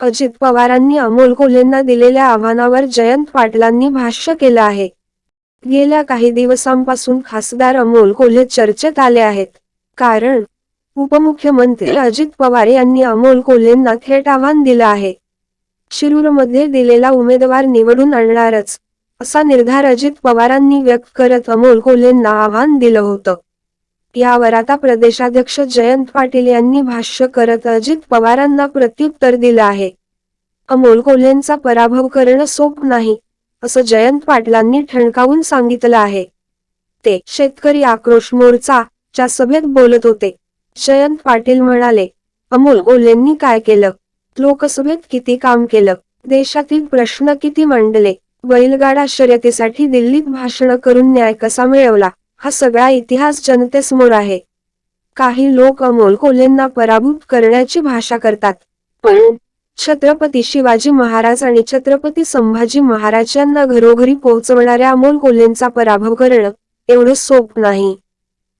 अजित पवारांनी अमोल कोल्हेंना दिलेल्या आव्हानावर जयंत पाटलांनी भाष्य केलं आहे. गेल्या काही दिवसांपासून खासदार अमोल कोल्हे चर्चेत आले आहेत. कारण उपमुख्यमंत्री अजित पवार यांनी अमोल कोल्हेंना थेट आव्हान दिलं आहे. शिरूरमध्ये दिलेला उमेदवार निवडून आणणारच असा निर्धार अजित पवारांनी व्यक्त करत अमोल कोल्हेंना आव्हान दिलं होतं. यावर आता प्रदेशाध्यक्ष जयंत पाटील यांनी भाष्य करत अजित पवारांना प्रत्युत्तर दिलं आहे. अमोल कोल्हेंचा पराभव करणं सोप नाही असं जयंत पाटलांनी ठणकावून सांगितलं आहे. ते शेतकरी आक्रोश मोर्चा च्या सभेत बोलत होते. जयंत पाटील म्हणाले अमोल कोल्हेंनी काय केलं? लोकसभेत किती काम केलं? देशातील प्रश्न किती मांडले? बैलगाडा शर्यतीसाठी दिल्लीत भाषण करून न्याय कसा मिळवला? हा सगळा इतिहास जनतेसमोर आहे. काही लोक अमोल कोल्हेंना पराभूत करण्याची भाषा करतात. पण छत्रपती शिवाजी महाराज आणि छत्रपती संभाजी महाराज यांना घरोघरी पोहोचवणाऱ्या अमोल कोल्हेंचा पराभव करणं एवढं सोप नाही.